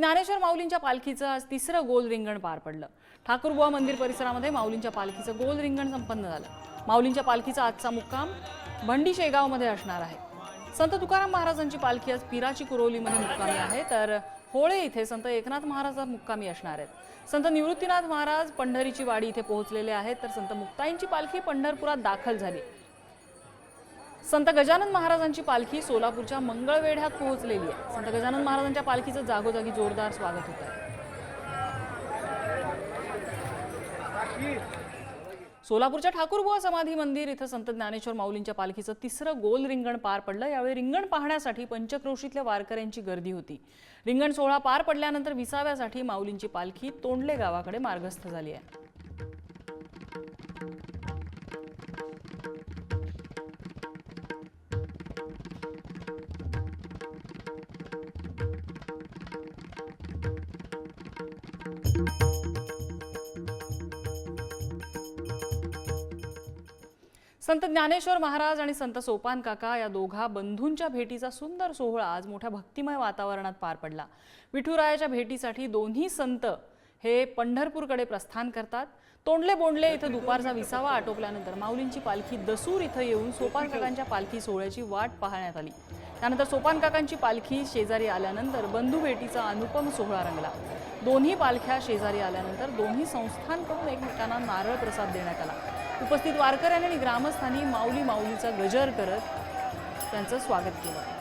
ज्ञानेश्वर माऊलींच्या पालखीचं आज तिसरं गोल रिंगण पार पडलं. ठाकूरबुवा मंदिर परिसरामध्ये माऊलींच्या पालखीचं गोल रिंगण संपन्न झालं. माऊलींच्या पालखीचा आजचा मुक्काम भंडी शेगावमध्ये असणार आहे. संत तुकाराम महाराजांची पालखी आज पिराची कुरोलीमध्ये मुक्कामी आहे. तर होळे इथे संत एकनाथ महाराज मुक्कामी असणार आहेत. संत निवृत्तीनाथ महाराज पंढरीची वाडी इथे पोहोचलेले आहेत. तर संत मुक्ताईंची पालखी पंढरपुरात दाखल झाली. संत गजानन महाराजांची पालखी सोलापूरच्या मंगळवेढ्यात पोहोचलेली आहे. संत गजानन महाराजांच्या पालखीचं जागोजागी जोरदार स्वागत होत आहे. सोलापूरच्या ठाकूरबुवा समाधी मंदिर इथं संत ज्ञानेश्वर माऊलींच्या पालखीचं तिसरं गोल रिंगण पार पडलं. यावेळी रिंगण पाहण्यासाठी पंचक्रोशीतल्या वारकऱ्यांची गर्दी होती. रिंगण सोहळा पार पडल्यानंतर विसाव्यासाठी माऊलींची पालखी तोंडले गावाकडे मार्गस्थ झाली आहे. संत ज्ञानेश्वर महाराज आणि संत सोपान काका या दोघा बंधूंच्या भेटीचा सुंदर सोहळा आज मोठ्या भक्तिमय वातावरणात पार पडला. विठुरायाच्या भेटीसाठी दोन्ही संत हे पंढरपूरकडे प्रस्थान करतात. तोंडले बोंडले इथं दुपारचा विसावा आटोपल्यानंतर माऊलींची पालखी दसूर इथं येऊन सोपान काकांच्या पालखी सोहळ्याची वाट पाहण्यात आली. त्यानंतर सोपान काकांची पालखी शेजारी आल्यानंतर बंधू भेटीचा अनुपम सोहळा रंगला दोन्ही पालख्या शेजारी आल्यानंतर दोन्ही संस्थांकडून एकमेकांना नारळ प्रसाद देण्यात आला उपस्थित वारकऱ्यांनी आणि ग्रामस्थांनी माऊली माऊलीचा गजर करत त्यांचं स्वागत केलं